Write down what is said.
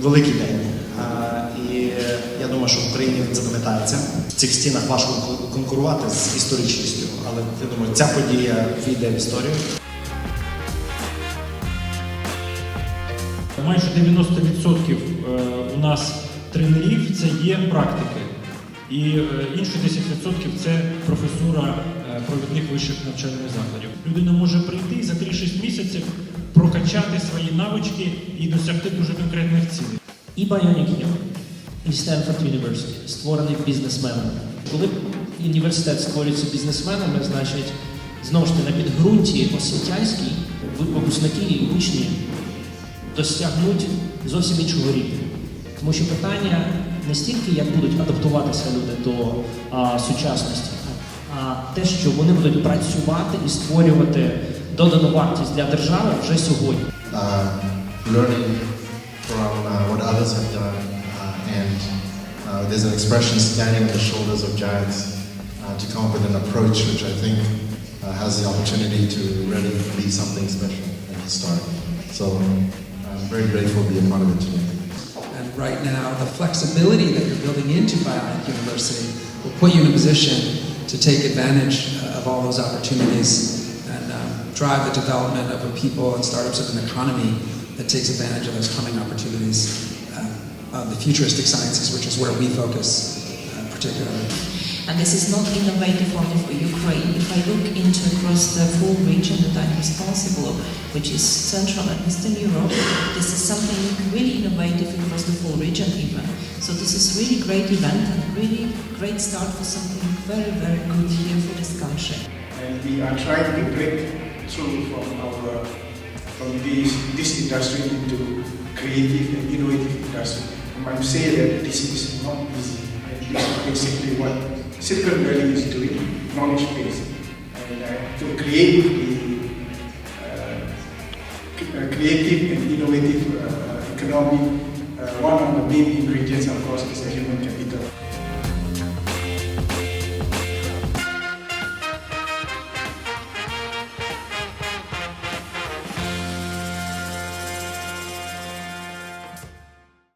великий день. І я думаю, що в Україні запам'ятається. В цих стінах важко конкурувати з історичністю, але я думаю, ця подія війде в історію. Майже 90% е, у нас тренерів це є практики. І е, інші 10% це професура е, провідних вищих навчальних закладів. Людина може прийти за 3-6 місяців прокачати свої навички і досягти дуже конкретних цілей. І Bionic і Stanford University, створений бізнесменами. Коли університет створюється бізнесменами, значить, знову ж таки, на підґрунті освітянській випускники і учні досягнуть зовсім іншого рівня. Тому що питання не стільки, як будуть адаптуватися люди до а, сучасності, а те, що вони будуть працювати і створювати додану вартість для держави вже сьогодні. uh, learning from uh, what others have done, uh, and uh, there's an expression standing on the shoulders of giants to come up with an approach which I think has the opportunity to really be something special and historic. So I'm very grateful to be a part of it today. And right now, the flexibility that you're building into Bionic University will put you in a position to take advantage of all those opportunities and um, drive the development of a people and startups of an economy that takes advantage of those coming opportunities uh, of the futuristic sciences, which is where we focus uh, particularly. And this is not innovative only for Ukraine. If I look into across the full region that I'm responsible of, which is Central and Eastern Europe, this is something really innovative across the full region even. So this is really great event and really great start for something very, very good here for this country. and we are trying to break through from our from this, industry into creative and innovative industry. And I'm saying that this is not easy. And this is basically what Silicon Valley is doing, knowledge based, and uh, to create the uh, uh, creative and innovative uh, economy. Uh, one of the main ingredients, of course, is the human capital.